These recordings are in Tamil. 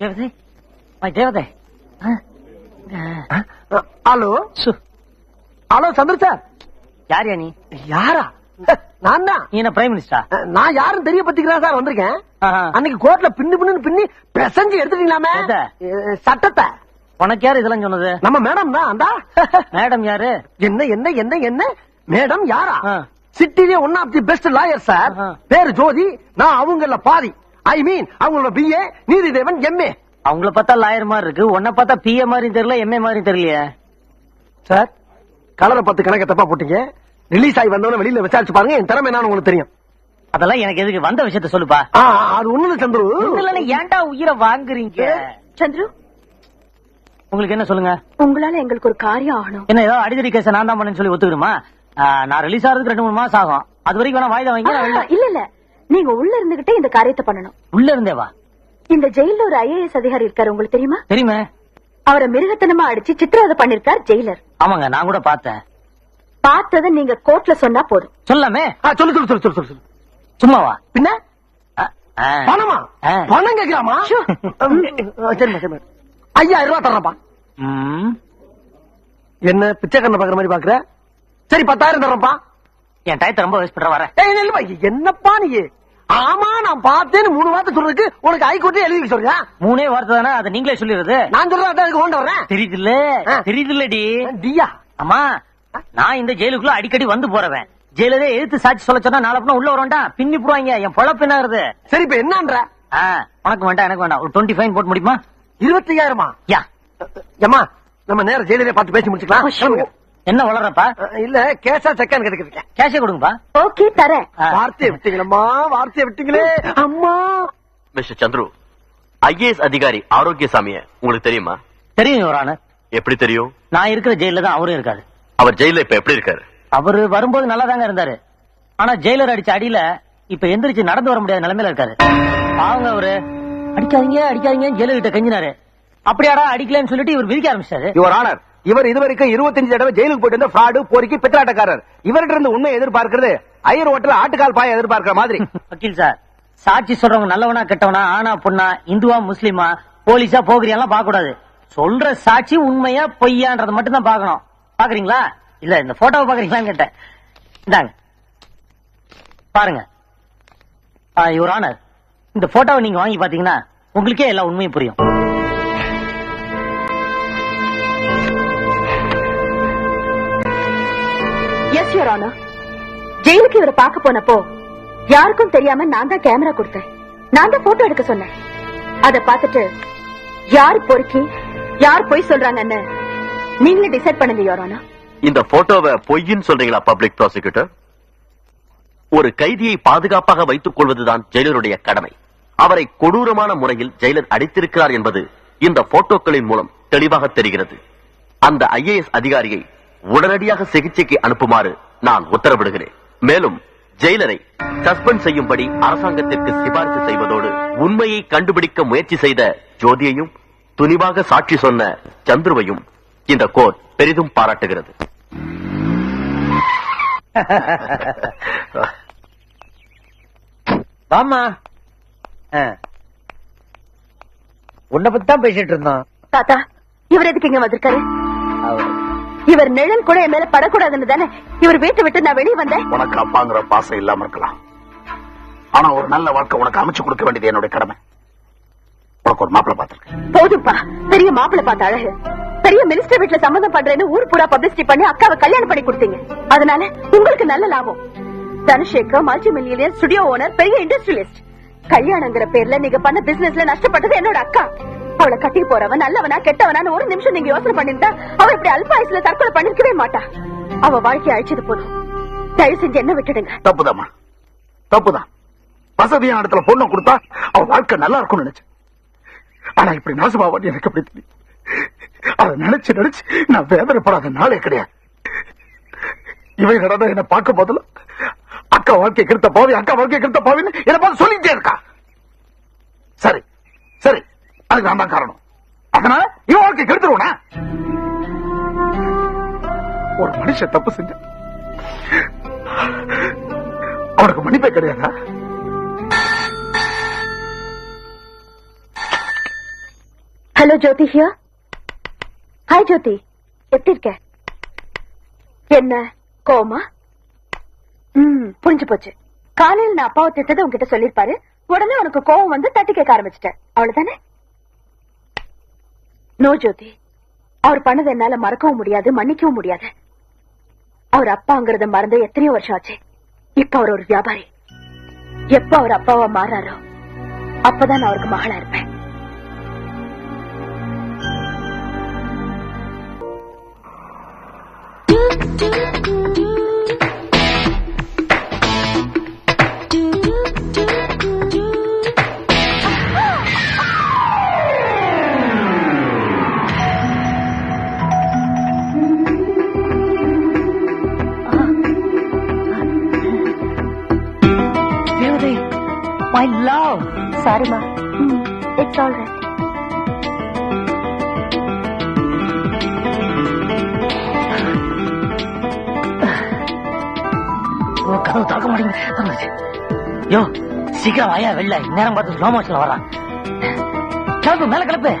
தேவதை. மை தேவதை. ஹலோ? சு, ஹலோ சந்திர சார். யாரியா நீ? யாரா? நான் தான். நீ என்ன பிரைம் மினிஸ்டரா நான் யாரும் தெரிய பத்திக்கிறேன் சார் வந்திருக்கேன். அன்னைக்கு கோர்ட்ல பின்னு பின்னு பின்னி பிரசஞ்சு எடுத்துட்டீங்களாமே. சட்டத்தை. உனக்கு யாரு இதெல்லாம் சொன்னது? நம்ம மேடம் தான் அந்தா. மேடம் யாரு? என்ன என்ன என்ன என்ன? மேடம் யாரா. சிட்டிலே one of the best lawyer sir. பேரு ஜோதி நான் அவங்கள பாதி. ஐ மீன் அவங்களோட பிஏ நீதிதேவன் எம்ஏ அவங்கள பார்த்தா லாயர் மாதிரி இருக்கு. உன்னை பார்த்தா பிஏ மாதிரி தெரியல எம்ஏ மாதிரி தெரியலையே. சார் கலரை பத்து கணக்க தப்பா போட்டீங்க. ரிலீஸ் ஆகி வந்தவன வெளியில விசாரிச்சு பாருங்க என் திறமை என்னன்னு உங்களுக்கு தெரியும். அதெல்லாம் எனக்கு எதுக்கு? வந்த விஷயத்த சொல்லுப்பா. அது ஒண்ணு சந்துரு. இல்ல ஏன்டா உயிரை வாங்குறீங்க? சந்துரு? உங்களுக்கு என்ன சொல்லுங்க? உங்களால எங்களுக்கு ஒரு காரியம் ஆகணும். என்ன ஏதோ அடிதடி கேஸ் நான் தான் பண்ணேன்னு சொல்லி ஒத்துக்கிடுமா? ஆ, நான் ரிலீஸ் ஆகிறதுக்கு ரெண்டு மூணு மாசம் ஆகும். அது வரைக்கும் வேணா வாய்தா வாங்கி இல்ல இல்ல. நீங்க உள்ள இருந்துகிட்டே இந்த காரியத்தை பண்ணணும். உள்ள இருந்தே வா. இந்த ஜெயில ஒரு ஐஏஎஸ் அதிகாரி இருக்காரு உங்களுக்கு தெரியுமா? தெரியுமே. அவரை மிருகத்தனமா அடிச்சு சித்திரவதை பண்ணிருக்கார் ஜெயிலர். ஆமாங்க நான் கூட பார்த்தேன். பார்த்ததை நீங்க கோர்ட்ல சொன்னா போதும். சொல்லாமே ஆ, சொல்லு சொல்லு சொல்லு சொல்லு சொல்லு. சும்மாவா பின்ன. பணமா. பணம் கேக்குறாமா? ஐயாயிரம் ரூபாய் தர்றப்பா என்ன பிச்சைக்கண்ண பாக்குற மாதிரி பாக்குற சரி பத்தாயிரம் தர்றப்பா என் டயத்தை ரொம்ப வேஸ்ட் பண்ற இல்லப்பா, என்னப்பா நீ? ஆமா நான் பார்த்தேன்னு மூணு வார்த்தை சொல்றதுக்கு உனக்கு ஹைகோர்ட்டே எழுதி சொல்றியா மூணே வார்த்தை தானே? அதை நீங்களே சொல்லிடுறது. நான் சொல்றேன் அதான் அதுக்கு கொண்டு வரேன் தெரியுதுல்ல? ஆ. தெரியுதுல்லடி டியா? அம்மா நான் இந்த ஜெயிலுக்குள்ள அடிக்கடி வந்து போறவன். ஜெயிலரே எதிர்த்து சாட்சி சொல்ல சொன்னா நாளை உள்ள வரண்டா பின்னி போடுவாங்க. என் பொழப்பு என்ன சரி இப்ப என்னன்ற? உனக்கு வேண்டாம் எனக்கு வேண்டாம். ஒரு டுவெண்ட்டி ஃபைன் போட்டு முடியுமா? இருபத்தி ஐயாயிரமா யா. ஏமா நம்ம நேரம் ஜெயிலே பார்த்து பேசி முடிச்சுக்கலாம். என்ன வளர்றப்பா? இல்ல கேஷா செக்கான்னு கேட்டுக்கிட்டு கேஷே கொடுங்கப்பா. ஓகே தரேன். வார்த்தையை விட்டீங்களம்மா வார்த்தையை விட்டீங்களே. அம்மா. மிஸ்டர் சந்துரு ஐஏஎஸ் அதிகாரி ஆரோக்கியசாமிய உங்களுக்கு தெரியுமா? தெரியும் யுவரான எப்படி தெரியும்? நான் இருக்கிற ஜெயில தான் அவரும் இருக்காரு. அவர் ஜெயில இப்ப எப்படி இருக்காரு? அவரு வரும்போது நல்லா தாங்க இருந்தாரு. ஆனா ஜெயிலர் அடிச்ச அடியில இப்ப எந்திரிச்சு நடந்து வர முடியாத நிலைமையில இருக்காரு. அவங்க அவரு. அடிக்காதீங்க அடிக்காதீங்க ஜெயிலர் கிட்ட கெஞ்சினாரு. அப்படியாடா அடிக்கலன்னு சொல்லிட்டு இவர் விதிக்க ஆரம்பிச்சாரு யுவர் ஆனர் இவர் இதுவரைக்கும் இருபத்தஞ்சு தடவை ஜெயிலுக்கு போயிட்டு இருந்த ஃபிராடு போரிக்கு பித்தலாட்டக்காரர். இவர்கிட்ட இருந்து உண்மை எதிர்பார்க்கிறது. ஐயர் ஹோட்டல் ஆட்டுக்கால் பாய எதிர்பார்க்கிற மாதிரி. வக்கீல் சார் சாட்சி சொல்றவங்க நல்லவனா கெட்டவனா ஆனா பொண்ணா இந்துவா முஸ்லீமா போலீஸா போகிறியெல்லாம் பார்க்க கூடாது சொல்ற சாட்சி உண்மையா பொய்யான்றத மட்டும் தான் பார்க்கணும். பாக்குறீங்களா இல்ல இந்த போட்டோவை பாக்குறீங்களான்னு கேட்டேன். இந்தாங்க. பாருங்க. யுவர் ஆனர் இந்த போட்டோவை நீங்க வாங்கி பாத்தீங்கன்னா உங்களுக்கே எல்லா உண்மையும் புரியும். யோர் ஆனர் ஜெயிலுக்கு இவரை பார்க்க போனப்போ யாருக்கும் தெரியாம நான் தான் கேமரா கொடுத்தேன். நான் தான் போட்டோ எடுக்க சொன்னேன். அத பார்த்துட்டு யார் பொறுக்கி யார் பொய் சொல்றாங்கன்னு நீங்களே டிசைட் பண்ணுங்க யோர் ஆனர் இந்த போட்டோவை பொய்ன்னு சொல்றீங்களா பப்ளிக் ப்ராசிக்யூட்டர் ஒரு கைதியை பாதுகாப்பாக வைத்துக் கொள்வதுதான் ஜெயிலருடைய கடமை. அவரை கொடூரமான முறையில் ஜெயிலர் அடித்திருக்கிறார் என்பது இந்த போட்டோக்களின் மூலம் தெளிவாக தெரிகிறது. அந்த ஐஏஎஸ் அதிகாரியை உடனடியாக சிகிச்சைக்கு அனுப்புமாறு நான் உத்தரவிடுகிறேன். மேலும் ஜெயிலரை சஸ்பெண்ட் செய்யும்படி அரசாங்கத்திற்கு சிபாரிசு செய்வதோடு உண்மையை கண்டுபிடிக்க முயற்சி செய்த ஜோதியையும் துணிவாக சாட்சி சொன்ன சந்துருவையும் இந்த கோர்ட் பெரிதும் பாராட்டுகிறது. வாமா உன்னை பத்தி தான் பேசிட்டு இருந்தோம். தாத்தா இவர் எதுக்கு இங்க வந்திருக்காரு? இவர் நிழல் கூட என் மேல படக்கூடாதுன்னு தானே? இவர் வீட்டை விட்டு நான் வெளியே வந்தேன். உனக்கு அப்பாங்கிற பாசம் இல்லாம இருக்கலாம். ஆனா ஒரு நல்ல வாழ்க்கை உனக்கு அமைச்சு கொடுக்க வேண்டியது என்னுடைய கடமை. உனக்கு ஒரு மாப்பிள்ளை பார்த்திருக்கேன். போதும்பா. பெரிய மாப்பிள்ளை பார்த்த அழகு. பெரிய மினிஸ்டர் வீட்டுல சம்மந்தம் பண்றேன்னு ஊர் பூரா பப்ளிசிட்டி பண்ணி அக்காவை கல்யாணம் பண்ணி கொடுத்தீங்க. அதனால உங்களுக்கு நல்ல லாபம். Dhanushekar multi million studio owner பெரிய இண்டஸ்ட்ரியலிஸ்ட் கல்யாணங்கிற பேர்ல நீங்க பண்ண பிசினஸ்ல நஷ்டப்பட்டது என்னோட அக்கா. அவளை கட்டி போறவன் நல்லவனா கெட்டவனான்னு ஒரு நிமிஷம் நீங்க யோசனை பண்ணிருந்தா அவ இப்படி அல்பாயசுல தற்கொலை பண்ணிருக்கவே மாட்டா. அவ வாழ்க்கைய அழிச்சது போதும். தயவு செஞ்சு என்ன விட்டுடுங்க. தப்புதாமா தப்புதான். வசதியான இடத்துல பொண்ணு கொடுத்தா அவ வாழ்க்கை நல்லா இருக்கும்னு நினைச்சு ஆனா இப்படி நாசமாவான்னு எனக்கு அப்படி தெரியும்? அதை நினைச்சு நினைச்சு நான் வேதனைப்படாத நாளே கிடையாது. இவை நடந்த என்ன பார்க்க போதில்ல அக்கா வாழ்க்கை கிருத்த பாவி அக்கா வாழ்க்கை கிருத்த பாவின்னு என்ன பார்த்து சொல்லிட்டே இருக்கா. அதுக்கு நான் தான் காரணம். அதனால இவன் வாழ்க்கை கெடுத்துருவனா ஒரு மனுஷன் தப்பு செஞ்ச அவனுக்கு மன்னிப்பே கிடையாதா? Hello Jothi here hi Jothi. எப்படி இருக்க? என்ன? கோமா ம் புரிஞ்சு போச்சு. காலையில நான் அப்பாவை திட்டத்தை உன்கிட்ட சொல்லிருப்பாரு உடனே உனக்கு கோவம் வந்து தட்டி கேட்க ஆரம்பிச்சிட்டேன். அவ்வளவுதானே? நோ ஜோதி. அவர் பண்ணதை என்னால மறக்கவும் முடியாது மன்னிக்கவும் முடியாது. அவர் அப்பாங்கிறத மறந்து எத்தனையோ வருஷம் ஆச்சு. இப்ப அவர் ஒரு வியாபாரி. எப்ப அவர் அப்பாவா மாறாரோ அப்பதான் நான் அவருக்கு மகளா இருப்பேன். தேவதை மை. லவ் சாரிமா இட்ஸ் ஆல் ரைட் கதவு திறக்க மாட்டேங்குது. யோ சீக்கிரம் வாயா வெளில. நேரம் பார்த்து ஸ்லோ மோஷன்ல வரான் கிளப்பு மேல கிளப்பு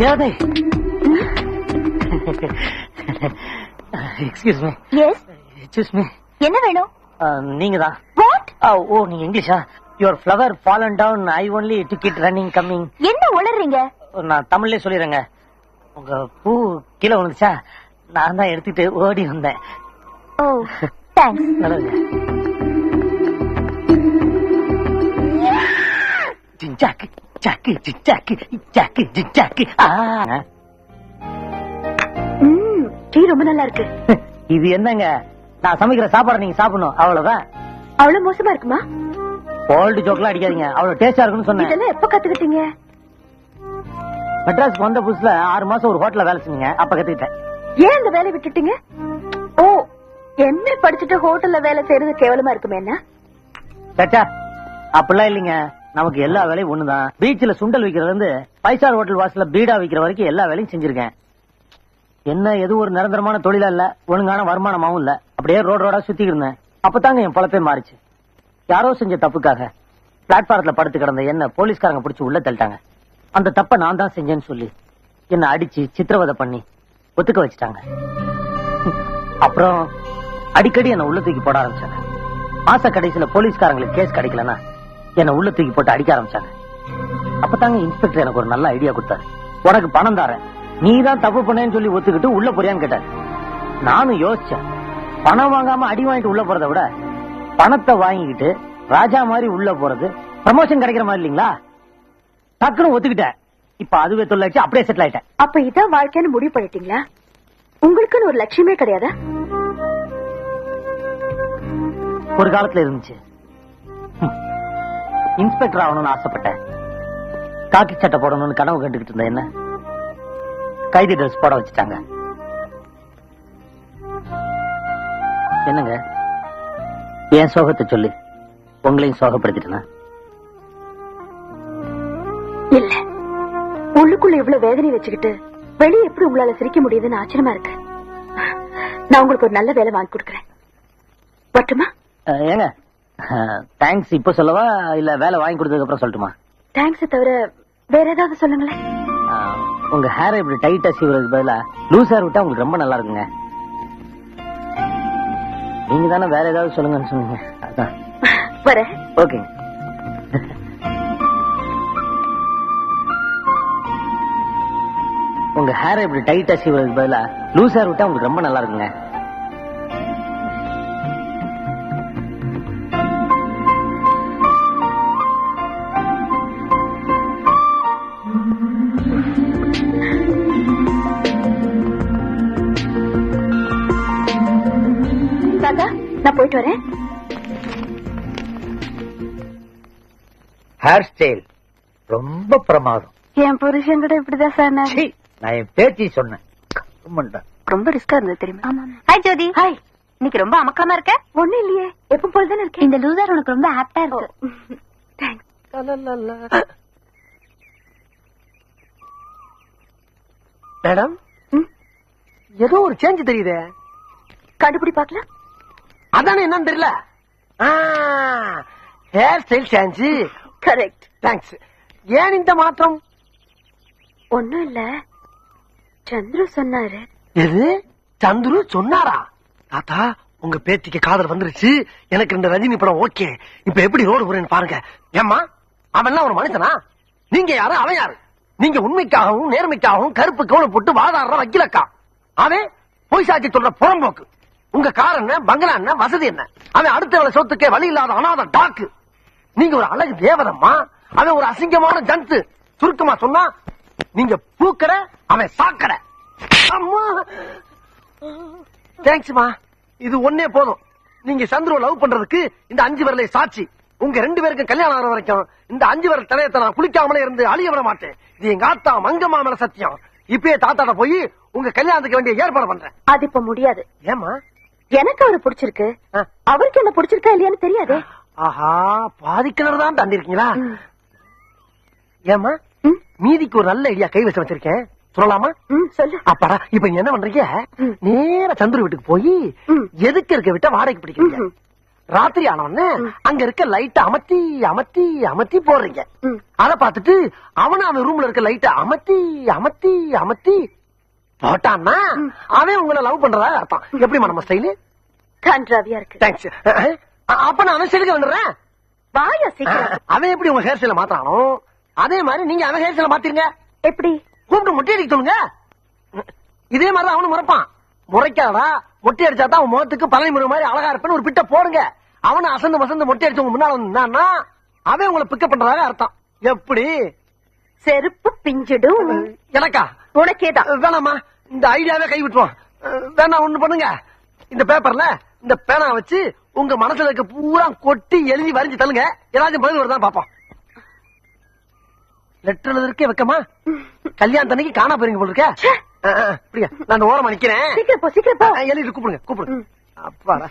தேவதை. Excuse me yes excuse me என்ன வேணும்? நீங்க தான் வாட் ஓ நீங்க இங்கிலீஷா? Your flower fallen down I only ticket running coming என்ன உளறீங்க? நான் தமிழ்லயே சொல்லிடுறேங்க உங்க பூ கீழே விழுந்துச்சா? நான் தான் எடுத்துட்டு ஓடி வந்தேன். ஓ தேங்க்ஸ் நல்லதுங்க சாக்கு ஜிஞ்சாக்கு ஆ. ம் டீ ரொம்ப நல்லா இருக்கு இது என்னங்க? நான் சமைக்கிற சாப்பாடை நீங்க சாப்பிடணும் அவ்வளவுதான். அவ்வளவு மோசமா இருக்குமா? ஓல்டு ஜோக்லாம் அடிக்காதீங்க அவ்வளவு டேஸ்டா இருக்குன்னு சொன்னேன். இதெல்லாம் எப்ப கத்துக்கிட்டீங்க? மெட்ராஸ்க்கு வந்த புதுசுல ஆறு மாசம் ஒரு ஹோட்டல்ல வேலை செஞ்சீங்க அப்ப கத்துக்கிட்டேன். ஏன் இந்த வேலையை விட்டுட்டீங்க? ஓ எம்ஏ படிச்சுட்டு ஹோட்டல்ல வேலை செய்யறது கேவலமா இருக்குமே என்ன? சச்சா அப்படிலாம் இல்லைங்க. நமக்கு எல்லா வேலையும் ஒண்ணுதான். பீச்ல சுண்டல் விக்கிறதுல இருந்து ஃபைவ் ஸ்டார் ஹோட்டல் வாசல்ல பீடா விக்கிற வரைக்கும் எல்லா வேலையும் செஞ்சிருக்கேன். என்ன எது ஒரு நிரந்தரமான தொழிலா இல்ல ஒழுங்கான வருமானமாவும் இல்ல. அப்படியே ரோடு ரோடா சுத்திட்டு இருந்தேன். அப்பதாங்க என் பழப்பே மாறிச்சு. யாரோ செஞ்ச தப்புக்காக பிளாட்பாரத்துல படுத்து கிடந்த என்ன போலீஸ்காரங்க பிடிச்சு உள்ள தள்ளிட்டாங்க. அந்த தப்ப நான் தான் செஞ்சேன்னு சொல்லி என்ன அடிச்சு சித்திரவதை பண்ணி ஒத்துக்க வச்சுட்டாங்க. அப்புறம் அடிக்கடி என்ன உள்ள தூக்கி போட ஆரம்பிச்சாங்க. மாச கடைசியில போலீஸ்காரங்களுக்கு கேஸ் கிடைக்கலன்னா என்ன உள்ள தூக்கி போட்டு அடிக்க ஆரம்பிச்சாங்க. அப்பதாங்க இன்ஸ்பெக்டர் எனக்கு ஒரு நல்ல ஐடியா கொடுத்தாரு. உனக்கு பணம் தாரேன். நீ தான் தப்பு பண்ணேன்னு சொல்லி ஒத்துக்கிட்டு உள்ள போறியான்னு கேட்டாரு. நானும் யோசிச்சேன். பணம் வாங்காம அடி வாங்கிட்டு உள்ள போறதை விட பணத்தை வாங்கிக்கிட்டு ராஜா மாதிரி உள்ள போறது ப்ரமோஷன் கிடைக்கிற மாதிரி இல்லீங்களா? டக்குன்னு ஒத்துக்கிட்டேன். இப்ப அதுவே தொழிலாச்சு அப்படியே செட்டில் ஆயிட்டேன். அப்ப இதான் வாழ்க்கைன்னு முடிவு பண்ணிட்டீங்களா? உங்களுக்குன்னு ஒரு லட்சியமே கிடையாதா? ஒரு காலத்துல இருந்துச்சு. இன்ஸ்பெக்டர் ஆகணும்னு ஆசைப்பட்டேன். காக்கி சட்டை போடணும்னு கனவு கண்டுகிட்டு இருந்த என்ன? கைதி ட்ரெஸ் போட வச்சுட்டாங்க. என்னங்க? என் சோகத்தை சொல்லி. உங்களையும் சோகப்படுத்திட்டேனா? இல்ல. உள்ளுக்குள்ள இவ்வளவு வேதனை வச்சுக்கிட்டு வெளியே எப்படி உங்களால சிரிக்க முடியுதுன்னு ஆச்சரியமா இருக்கு. நான் உங்களுக்கு ஒரு நல்ல வேலை வாங்கி கொடுக்கறேன். பட்டுமா ஏங்க? தேங்க்ஸ் இப்ப சொல்லவா? இல்ல வேலை வாங்கி கொடுத்ததுக்கு அப்புறம் சொல்லட்டுமா? தேங்க்ஸ் தவிர வேற ஏதாவது சொல்லுங்களேன். உங்க ஹேர் இப்படி டைட்டா சீவுறதுக்கு பதிலா லூஸ் ஹேர் விட்டா உங்களுக்கு ரொம்ப நல்லா இருக்குங்க. நீங்க தானே வேற ஏதாவது சொல்லுங்கன்னு சொன்னீங்க. அதான். வரேன். ஓகேங்க உங்க ஹேர் இப்படி டைட்டா சீவுறதுக்கு பதிலா லூஸ் ஹேர் விட்டா உங்களுக்கு ரொம்ப நல்லா இருக்குங்க. நான் போயிட்டு வரேன். ஹேர் ஸ்டைல் ரொம்ப பிரமாதம். என் புருஷன் கூட இப்படிதான் சார் நான் என் பேச்சு சொன்னேன். ரொம்ப ரிஸ்கா இருந்தது தெரியுமா? ஹாய் ஜோதி. ஹாய் இன்னைக்கு ரொம்ப அமக்கமா இருக்க? ஒண்ணு இல்லையே. எப்ப போலதானே இருக்கேன். இந்த லூசர் உனக்கு ரொம்ப ஆப்டா இருக்கு. மேடம் ஏதோ ஒரு சேஞ்ச் தெரியுதே. கண்டுபிடி பாக்கலாம் அதானே என்னன்னு தெரியல. Hair style change correct thanks ஏன் இந்த மாற்றம்? ஒண்ணும் இல்ல. சந்திரு சொன்னாரு. எது? சந்துரு சொன்னாரா? தாத்தா உங்க பேத்திக்கு காதல் வந்துருச்சு. எனக்கு இந்த ரஜினி படம் ஓகே. இப்ப எப்படி ரோடு போறேன்னு பாருங்க. ஏம்மா அவன் ஒரு மனுஷனா? நீங்க யாரு? அவன் யாரு? நீங்க உண்மைக்காகவும் நேர்மைக்காகவும் கருப்பு கவுன போட்டு வாதாடுற வக்கீலக்கா. அவன் பொய் சாட்சி சொல்ற புறம்போக்கு. உங்க கார் என்ன? பங்களா என்ன? வசதி என்ன? அவன் அடுத்த வேலை சொத்துக்கே வழி இல்லாத அனாத டாக்கு நீங்க ஒரு அழகு தேவதம்மா. அவன் ஒரு அசிங்கமான ஜந்து சுருக்கமா சொன்னா நீங்க பூக்கற அவன் சாக்கற அம்மா. தேங்க்ஸ்மா இது ஒன்னே போதும். நீங்க சந்துருவ லவ் பண்றதுக்கு இந்த அஞ்சு வரலை சாட்சி. உங்க ரெண்டு பேருக்கும் கல்யாணம் ஆகிற வரைக்கும் இந்த அஞ்சு வரல் தலையத்தை நான் குளிக்காமலே இருந்து அழிய விட மாட்டேன். இது எங்க ஆத்தா மங்கம்மா மேல சத்தியம். இப்பயே தாத்தாட்ட போய் உங்க கல்யாணத்துக்கு வேண்டிய ஏற்பாடு பண்றேன். அது இப்ப முடியாது. ஏமா எனக்கு அவரை பிடிச்சிருக்கு. அவருக்கு என்ன பிடிச்சிருக்கா இல்லையான்னு தெரியாதே ஆஹா பாதி கிணறு தான் ம். ஏமா. மீதிக்கு ஒரு நல்ல ஐடியா கை வச்சு வச்சிருக்கேன் சொல்லலாமா சொல்லு அப்பாடா இப்ப நீங்க என்ன பண்றீங்க. நேரா சந்துரு வீட்டுக்கு போய். எதுக்கு இருக்க விட்ட வாடகைக்கு பிடிக்கிறீங்க. ராத்திரி ஆனவொடனே. அங்க இருக்க லைட்ட அமத்தி அமத்தி அமத்தி போடுறீங்க. அத பார்த்துட்டு அவன அவன் ரூம்ல இருக்க லைட்ட அமத்தி அமத்தி அமத்தி போட்டான்னா. அவன் உங்களை லவ் பண்றதா அர்த்தம். எப்படி நம்ம ஸ்டைலு கன்றாவியா இருக்கு. தேங்க்ஸ் அப்ப நான் அவன் ஸ்டைலுக்கு வந்துடுறேன். வாயா சீக்கிரம். அவன் எப்படி உங்க ஹேர் ஸ்டைல மாத்தானோ அதே மாதிரி நீங்க அவன் ஹேர் ஸ்டைல மாத்திருங்க. எப்படி? கூப்பிட்டு மொட்டை அடிக்க சொல்லுங்க. இதே மாதிரி அவனு முறைப்பான். முறைக்காதடா மொட்டை அடிச்சா தான் அவன் முகத்துக்கு பழனி முறை மாதிரி அழகா இருப்பேன்னு ஒரு பிட்ட போடுங்க. அவனை அசந்து வசந்து மொட்டை அடிச்சு உங்க முன்னால வந்தான்னா அவன் உங்களை பிக்கப் பண்றதாக அர்த்தம். எப்படி? செருப்பு பிஞ்சிடும். எனக்கா? உனக்கேதான். வேணாமா இந்த ஐடியாவே கை விட்டுருவோம் வேணா ஒண்ணு பண்ணுங்க. இந்த பேப்பர்ல இந்த பேனா வச்சு உங்க மனசுல இருக்க பூரா கொட்டி எழுதி வரைஞ்சு தள்ளுங்க. ஏதாச்சும் பதில் வருதா பாப்போம் லெட்டர் எழுதுறதுக்கே வைக்கமா? கல்யாணத்தன்னைக்கு காணா போறீங்க போல இருக்க. நான் ஓரமா நிக்கிறேன். சீக்கிரம் போ சீக்கிரம் போ. எழுதி கூப்பிடுங்க கூப்பிடுங்க. அப்பாடா